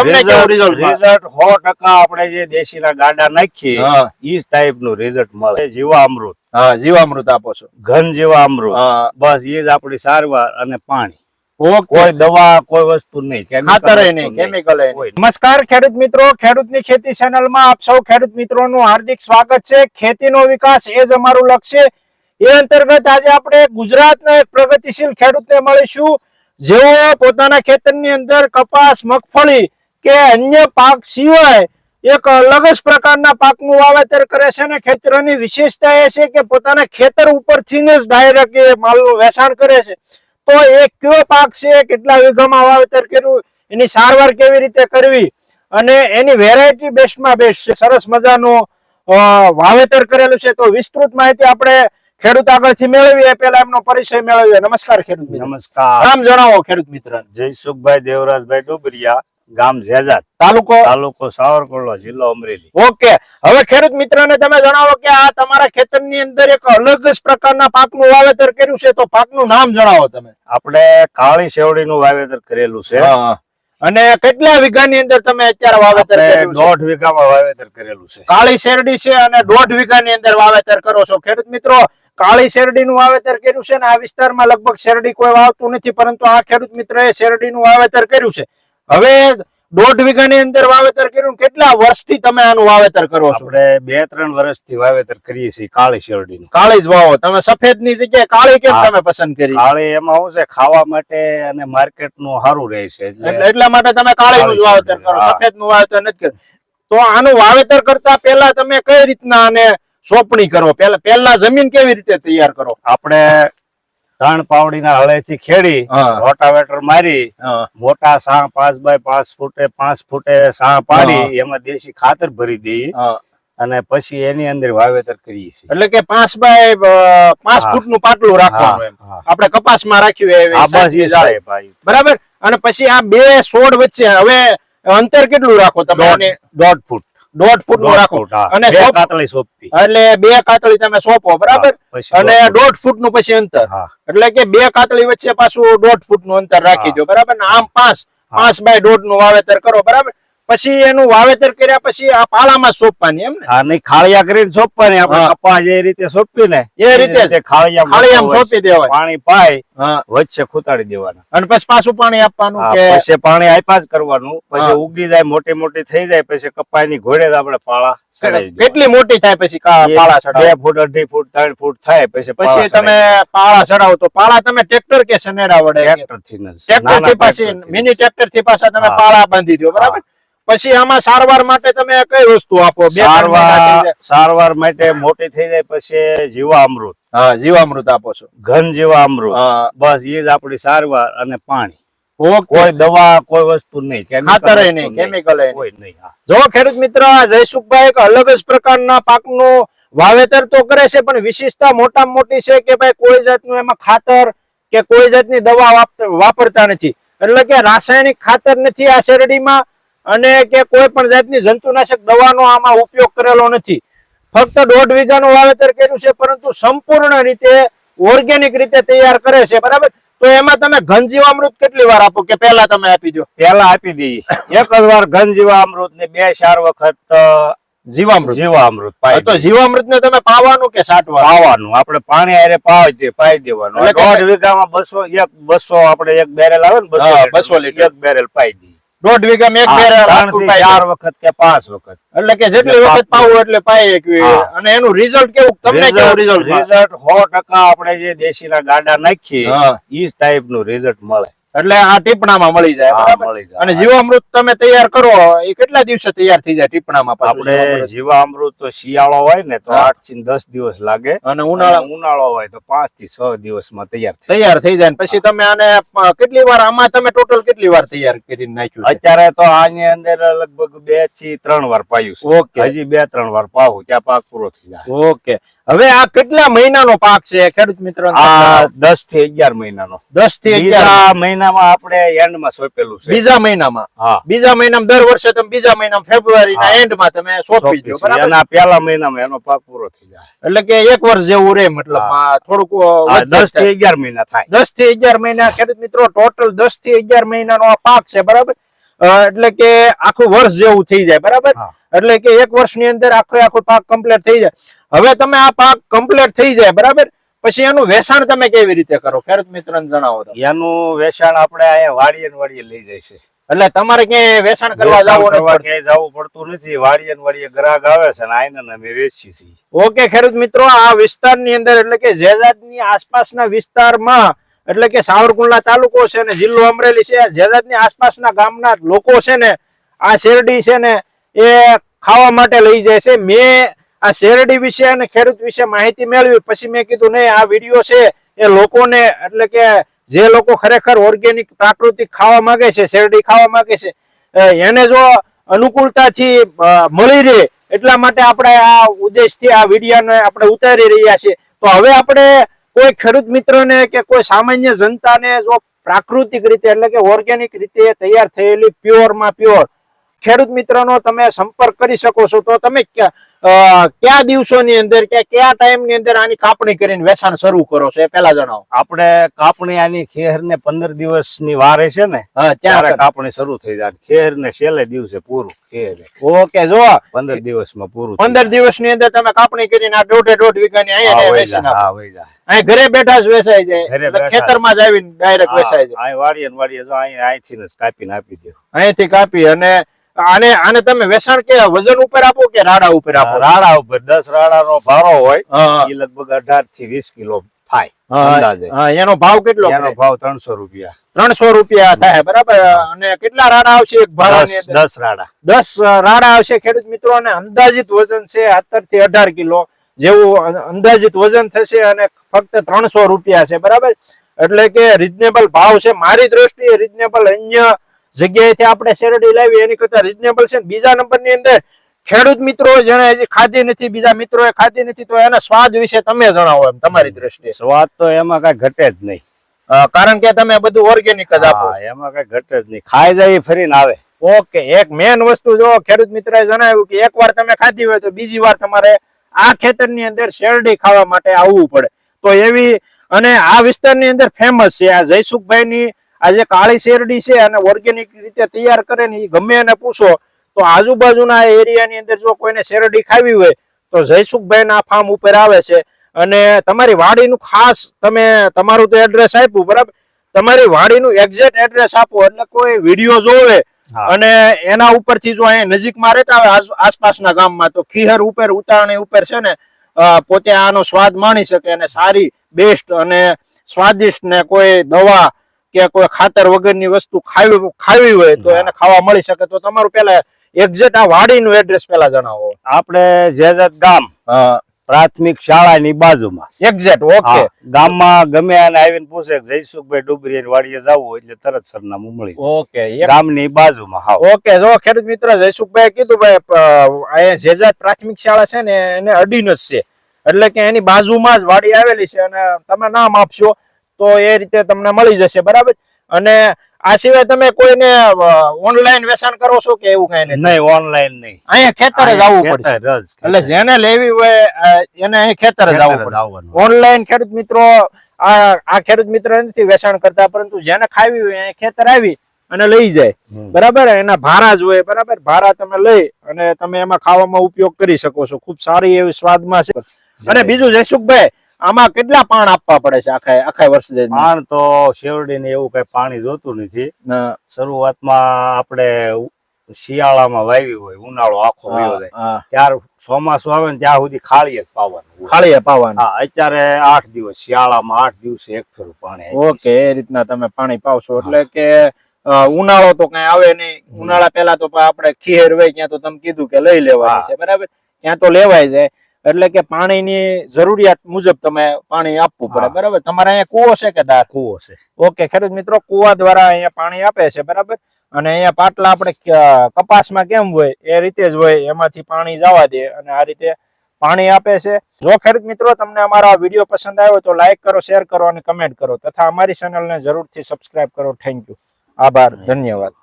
તમને result result સો ટકા આપણે જે દેશીના ગાડા નાખીએ ઈ ટાઈપનું રિઝલ્ટ મળે. જીવા હા જીવામૃત આપો છો. ઘન જેવા બસ એ જ આપણી સારવાર અને પાણી. કોઈ દવા કોઈ વસ્તુ નહીં ખાતર નહીં કેમિકલ નમસ્કાર ખેડૂત મિત્રો ખેડૂતની ખેતી ચેનલમાં આપ સૌ ખેડૂત મિત્રોનું હાર્દિક સ્વાગત છે. ખેતીનો વિકાસ એ જ અમારું લક્ષ્ય. એ અંતર્ગત આજે આપણે ગુજરાતના એક પ્રગતિશીલ ખેડૂતને મળીશું. જેઓ પોતાના ખેતરની અંદર કપાસ મગફળી કે અન્ય પાક સિવાય એક અલગ જ પ્રકારના પાકનું વાવેતર કરે છે અને ખેતરની વિશેષતા એ છે કે પોતાના ખેતર ઉપરથી જ ડાયરેક્ટ એ માલનું વેચાણ કરે છે. તો એ કયો પાક છે કેટલા વીઘામાં વાવેતર કર્યું એની સારવાર કેવી રીતે કરવી અને એની વેરાયટી બેસ્ટમાં બેસ્ટ છે સરસ મજાનું વાવેતર કરેલું છે. તો વિસ્તૃત માહિતી આપણે ખેડૂત આગળથી મેળવીએ. પેલા એમનો પરિચય મેળવીએ. નમસ્કાર ખેડૂત નમસ્કાર. નામ જણાવો ખેડૂત મિત્ર જયસુખભાઈ દેવરાજભાઈ ડુબરિયા. ગામ જેજાત તાલુકો? તાલુકો સાવરકુંડલો જિલ્લો અમરેલી. ઓકે. હવે ખેડૂત મિત્રને તમે જણાવો કે આ તમારા ખેતરની અંદર એક અલગ જ પ્રકારના પાકનું વાવેતર કર્યું છે તો પાકનું નામ જણાવો તમે. આપણે કાળી શેવડીનું વાવેતર કરેલું છે. અને કેટલા વીઘાની અંદર તમે અત્યારે વાવેતર દોઢ વીઘા માં દોઢ વીઘામાં વાવેતર કરેલું છે. કાળી શેરડી છે અને દોઢ વીઘાની અંદર વાવેતર કરો છો. ખેડૂત મિત્રો કાળી શેરડીનું વાવેતર કર્યું છે ને આ વિસ્તારમાં લગભગ શેરડી કોઈ વાવતું નથી પરંતુ આ ખેડૂત મિત્રએ શેરડીનું વાવેતર કર્યું છે. હવે દોઢ વીઘાની અંદર વાવેતર કર્યું કેટલા વર્ષથી તમે આનું વાવેતર કરો છો? આપણે બે ત્રણ વર્ષથી વાવેતર કરીએ છીએ કાળી શેરડી કાળી જ વાવો. તમે સફેદની જગ્યાએ કાળી કેમ તમે પસંદ કરી? કાળી એમાં શું છે ખાવા માટે અને માર્કેટનું સારું રહે છે એટલા માટે તમે કાળી નું વાવેતર કરો. સફેદનું વાવેતર નથી કર્યું. તો આનું વાવેતર કરતા પહેલા તમે કઈ રીતના આને સોંપણી કરો? પેલા પેલા જમીન કેવી રીતે તૈયાર કરો? આપણે ત્રણ પાવડીના હળેથી ખેડી રોટાવેટર મારી મોટા સા પાંચ બાય પાંચ ફૂટે પાંચ ફૂટે સા પાડી એમાં દેશી ખાતર ભરી દઈએ અને પછી એની અંદર વાવેતર કરીએ છીએ. એટલે કે પાંચ બાય પાંચ ફૂટનું પાટલું રાખવાનું આપણે કપાસમાં રાખ્યું ભાઈ. બરાબર? અને પછી આ બે સોડ વચ્ચે હવે અંતર કેટલું રાખો તમે દોઢ ફૂટ. દોઢ ફૂટનું રાખો. અને કાતળી સોંપી એટલે બે કાતળી તમે સોંપો બરાબર? અને દોઢ ફૂટ. નું પછી અંતર. એટલે કે બે કાતળી વચ્ચે પાછું દોઢ ફૂટનું અંતર રાખી દો બરાબર? ને આમ પાંચ પાંચ બાય દોઢનું વાવેતર કરો બરાબર? પછી એનું વાવેતર કર્યા પછી આ પાળામાં સોંપવાની એમ ને? હા નહીં ખાળિયા કરીને સોંપવાની આપણે. કપાસ જે રીતે સોંપી ને એ રીતે. ખાળિયા ખાલી આમ સોંપી દેવાય. પાણી પાય વચ્ચે ખૂતાડી દેવાના. અને પછી પાછું પાણી આપવાનું કે પછી પાણી આપ્યા જ કરવાનું. પછી ઉગી જાય મોટી મોટી થઈ જાય પછી કપાયની ઘોડે જ આપણે પાળા કેટલી મોટી થાય પછી પાળા ચડાવ બે ફૂટ અઢી ફૂટ ત્રણ ફૂટ થાય પછી પછી તમે પાળા ચડાવો તો પાળા તમે ટ્રેક્ટર કે સનેડા વડે? ટ્રેક્ટરથી ટ્રેક્ટરથી પાછી મિની ટ્રેક્ટરથી પાછા તમે પાળા બાંધી દો બરાબર? પછી આમાં સારવાર માટે તમે કઈ વસ્તુ આપો? સારવાર સારવાર માટે મોટી થઈ જાય પછી જીવામૃત. હા જીવામૃત આપો છો. ઘન જીવામૃત. બસ એ જ આપણી સારવાર અને પાણી. કોઈ દવા કોઈ વસ્તુ નહીં ખાતર નહીં કેમિકલ નહીં. જો ખેડૂત મિત્ર જયસુખભાઈ અલગ જ પ્રકારના પાકનું વાવેતર તો કરે છે પણ વિશેષતા મોટા મોટી છે કે ભાઈ કોઈ જાતનું એમાં ખાતર કે કોઈ જાતની દવા વાપરતા નથી. એટલે કે રાસાયણિક ખાતર નથી આ શેરડીમાં અને કે કોઈ પણ જાતની જંતુનાશક દવાનો આમાં ઉપયોગ કરેલો નથી. ફક્ત દોઢ વીઘાનું વાવેતર કર્યું છે પરંતુ સંપૂર્ણ રીતે ઓર્ગેનિક રીતે તૈયાર કરે છે બરાબર? તો એમાં તમે ઘન જીવામૃત કેટલી વાર આપો કે પેલા તમે આપી દો? પેલા આપી દઈએ. એક જ વાર ઘન ને બે ચાર વખત જીવામૃત. જીવામૃત જીવા અમૃત હા, તો જીવામૃત ને તમે પાવાનું કે સાટવા પાવાનું. આપણે પાણી આરે પાવી દે પાઈ દેવાનું. દોઢ વીઘામાં બસો એક બસો આપણે એક બેરેલ આવે ને બસો બસો લીટર. એક બેરેલ પાઈ દઈએ. દોઢ વીઘામાં એક ચાર વખત કે પાંચ વખત એટલે કે જેટલી વખત. પાવું એટલે પાઈ એકવી. અને એનું રિઝલ્ટ કેવું તમને કેવું રિઝલ્ટ રિઝલ્ટ સો ટકા આપણે જે દેશીના ગાડા નાખીએ. ઈ ટાઈપનું રિઝલ્ટ મળે એટલે આ ટીપણામાં મળી જાય. અને જીવામૃત તમે તૈયાર કરો એ કેટલા દિવસે તૈયાર થઈ જાય ટીપણામાં આપણે જીવામૃત? તો શિયાળો હોય ને તો આઠથી દસ દિવસ લાગે. અને ઉનાળા? ઉનાળો હોય તો પાંચથી છ દિવસમાં તૈયાર તૈયાર થઈ જાય પછી તમે આને કેટલી વાર આમાં તમે ટોટલ કેટલી વાર તૈયાર કરીને નાખ્યું અત્યારે તો આની અંદર લગભગ બેથી ત્રણ વાર પાયું ઓકે. છે હજી બે ત્રણ વાર પાવું ત્યાં પાક પૂરો થઈ જાય. ઓકે. હવે આ કેટલા મહિનાનો પાક છે ખેડૂત મિત્ર આ દસથી અગિયાર મહિનાનો. દસથી અગિયાર મહિનામાં આપણે એન્ડમાં સોંપેલું છે. બીજા મહિનામાં. બીજા મહિનામાં દર વર્ષે તમે બીજા મહિનામાં ફેબ્રુઆરી ના એન્ડમાં તમે સોંપી દો એના પહેલા મહિનામાં એનો પાક પૂરો થઈ જાય. એટલે કે એક વર્ષ જેવું રે મતલબ આ થોડુંક દસથી અગિયાર મહિના થાય. દસથી અગિયાર મહિના ખેડૂત મિત્રો ટોટલ દસથી અગિયાર મહિનાનો આ પાક છે બરાબર? એટલે કે આખું વર્ષ જેવું થઈ જાય બરાબર? એટલે કે એક વર્ષની અંદર આખો આખો પાક કમ્પ્લીટ થઈ જાય. હવે તમે આ પાક કમ્પ્લીટ થઈ જાય બરાબર? પછી એનું વેચાણ તમે કેવી રીતે કરો? ખેડૂત મિત્ર જણાવો એનું વેચાણ આપણે અહીંયા વાડીએ વાળીએ વાડીએ લઈ જાય છે. એટલે તમારે ક્યાંય વેચાણ કરવા જવું ક્યાંય જવું પડતું નથી. વાડીએ વાળીએ વાડીએ ગ્રાહક આવે છે ને આઈને અમે વેચીએ છીએ. ઓકે ખેડૂત મિત્રો આ વિસ્તારની અંદર એટલે કે જેજાદની આસપાસના વિસ્તારમાં એટલે કે સાવરકુંડલા તાલુકો છે ને જિલ્લો અમરેલી છે. જેજાદની આસપાસના ગામના લોકો છે ને આ શેરડી છે ને એ ખાવા માટે લઈ જાય છે. મેં આ શેરડી વિશે અને ખેડૂત વિશે માહિતી મેળવી. પછી મેં કીધું, નહીં, આ વીડિયો છે એ લોકોને એટલે કે જે લોકો ખરેખર ઓર્ગેનિક પ્રાકૃતિક ખાવા માંગે છે, શેરડી ખાવા માંગે છે એને જો અનુકૂળતાથી મળી રહે એટલા માટે આપણે આ ઉદ્દેશથી આ વિડીયાને આપણે ઉતારી રહ્યા છીએ. તો હવે આપણે કોઈ ખેડૂત મિત્રને કે કોઈ સામાન્ય જનતાને જો પ્રાકૃતિક રીતે એટલે કે ઓર્ગેનિક રીતે તૈયાર થયેલી પ્યોરમાં પ્યોર ખેડૂત મિત્રનો તમે સંપર્ક કરી શકો છો તો તમે ક્યાં- દિવસોની અંદર કે કયા ટાઈમની અંદર આની કાપણી કરીને વેચાણ શરૂ કરો છો એ પેલા જણાવો. આપણે કાપણી આની ખેર ને પંદર દિવસની વારે છે ને ત્યારે કાપણી શરૂ થઈ જાય. ખેર ને છેલ્લે દિવસે પૂરું ખેર. ઓકે જો પંદર દિવસમાં પૂરું પંદર દિવસની અંદર તમે કાપણી કરીને આ દોઢે દોઢ વીઘાની. અહીંયા. અહીં ઘરે બેઠા જ વેચાય જાય. ખેતરમાં જ આવીને ડાયરેક્ટ વેચાય જાય અહીં વાડીએ વાડીએ જો અહીં અહીંથી જ કાપીને આપી દો અહીંથી કાપી અને આને આને તમે વેસણ કે વજન ઉપર આપો કે રાડા ઉપર આપો? રાડા ઉપર. દસ રાડા નો ભારો હોય એ લગભગ અઢારથી વીસ કિલો થાય એનો ભાવ કેટલો એનો ભાવ ત્રણસો રૂપિયા. ત્રણસો રૂપિયા થાય બરાબર? અને કેટલા રાડા આવશે એક ભાડાની દસ રાડા. દસ રાડા આવશે ખેડૂત મિત્રો અને અંદાજિત વજન છે સત્તરથી અઢાર કિલો જેવું અંદાજિત વજન થશે અને ફક્ત ત્રણસો રૂપિયા છે બરાબર? એટલે કે રિઝનેબલ ભાવ છે. મારી દ્રષ્ટિએ રિઝનેબલ અન્ય જગ્યાએથી આપણે શેરડી લાવી એની કરતા રિઝનેબલ છે. ને બીજા નંબરની અંદર ખેડૂત મિત્રો જેને હજી ખાધી નથી બીજા મિત્રોએ ખાધી નથી તો એના સ્વાદ વિશે તમે જણાવો એમ તમારી દ્રષ્ટિએ. સ્વાદ તો એમાં કઈ ઘટે જ નહીં. કારણ કે તમે બધું ઓર્ગેનિક જ આપો એમાં કઈ ઘટે જ નહીં. ખાઈ જાય ફરીને આવે. ઓકે એક મેન વસ્તુ જો ખેડૂત મિત્રએ જણાવ્યું કે એકવાર તમે ખાધી હોય તો બીજી વાર તમારે આ ખેતરની અંદર શેરડી ખાવા માટે આવવું પડે. તો એવી અને આ વિસ્તારની અંદર ફેમસ છે આ જયસુખભાઈની આ જે કાળી શેરડી છે અને ઓર્ગેનિક રીતે તૈયાર કરે ને એ ગમે એને પૂછો તો આજુબાજુના એરિયાની અંદર જો કોઈને શેરડી ખાવી હોય તો જયસુખભાઈના ફાર્મ ઉપર આવે છે. અને તમારી વાડીનું ખાસ તમે તમારું તો એડ્રેસ આપ્યું બરાબર? તમારી વાડીનું એક્ઝેક્ટ એડ્રેસ આપો એટલે કોઈ વીડિયો જોવે. અને એના ઉપરથી જો અહીંયા નજીકમાં રહેતા હોય આસ- આસપાસના ગામમાં તો ખીહર ઉપર ઉતારણી ઉપર છે ને પોતે આનો સ્વાદ માણી શકે અને સારી બેસ્ટ અને સ્વાદિષ્ટ ને કોઈ દવા કે કોઈ ખાતર વગરની વસ્તુ ખાવી ખાવી હોય તો એને ખાવા મળી શકે. તો તમારું પેલા એક્ઝેક્ટ આ વાડીનું એડ્રેસ પેલા જણાવો. આપણે જેજત ગામ પ્રાથમિક શાળાની બાજુમાં. એક્ઝેક્ટ ઓકે ગામમાં ગમે અને આવીને પૂછે કે જયસુખભાઈ ડુબરી વાડીએ જવું હોય એટલે તરત સરનામું મળી. ઓકે ગામની બાજુમાં હા. ઓકે જો ખેડૂત મિત્ર જયસુખભાઈ કીધું ભાઈ અહીંયા જેજાત પ્રાથમિક શાળા છે ને એને અડીન જ છે. એટલે કે એની બાજુમાં જ વાડી આવેલી છે અને તમે નામ આપશો. તો એ રીતે તમને મળી જશે બરાબર? અને આ સિવાય તમે કોઈને ઓનલાઈન વેચાણ કરો છો કે એવું કઈ નહીં ઓનલાઈન નહીં. અહીંયા ખેતરે જ આવવું પડશે. એટલે જેને લેવી હોય એને અહીં ખેતરે જ આવવું પડશે. ઓનલાઈન ખેડૂત મિત્રો આ આ ખેડૂત મિત્ર નથી વેચાણ કરતા પરંતુ જેને ખાવી હોય અહીં ખેતર આવી અને લઈ જાય. બરાબર? એના ભારા જ હોય બરાબર? ભારા તમે લઈ અને તમે એમાં ખાવામાં ઉપયોગ કરી શકો છો. ખૂબ સારી એવી સ્વાદમાં છે. અને બીજું જયસુખભાઈ આમાં કેટલા પાણ આપવા પડે છે આખા આખા વર્ષ પાણ તો શેરડી ને એવું કઈ પાણી જોતું નથી. શરૂઆતમાં આપણે શિયાળામાં વાવી હોય ઉનાળો આખો વયો જાય. ત્યાર ચોમાસું આવે ને ત્યાં સુધી ખાળીએ પાવાનું. ખાળીએ પાવાનું. હા અત્યારે આઠ દિવસ શિયાળામાં આઠ દિવસે એક ફેરું પાણી ઓકે એ રીતના તમે પાણી પાવશો. એટલે કે ઉનાળો તો કઈ આવે નહીં. ઉનાળા પેલા તો આપડે આપણે ખીહેર હોય ત્યાં તો તમે કીધું કે લઈ લેવા છે બરાબર? ત્યાં તો લેવાય જાય એટલે કે પાણીની જરૂરિયાત મુજબ તમે પાણી આપવું પડે બરાબર? તમારે અહીંયા કુવો છે કે દાર કુવો છે. ઓકે ખેડૂત મિત્રો કુવા દ્વારા અહીંયા પાણી આપે છે બરાબર? અને અહીંયા પાટલા આપણે કપાસમાં કેમ હોય એ રીતે જ હોય એમાંથી પાણી જવા દે અને આ રીતે પાણી આપે છે. જો ખેડૂત મિત્રો તમને અમારો આ વીડિયો પસંદ આવ્યો તો લાઈક કરો શેર કરો અને કમેન્ટ કરો. તથા અમારી ચેનલને જરૂરથી સબસ્ક્રાઇબ કરો. Thank you. આભાર. ધન્યવાદ.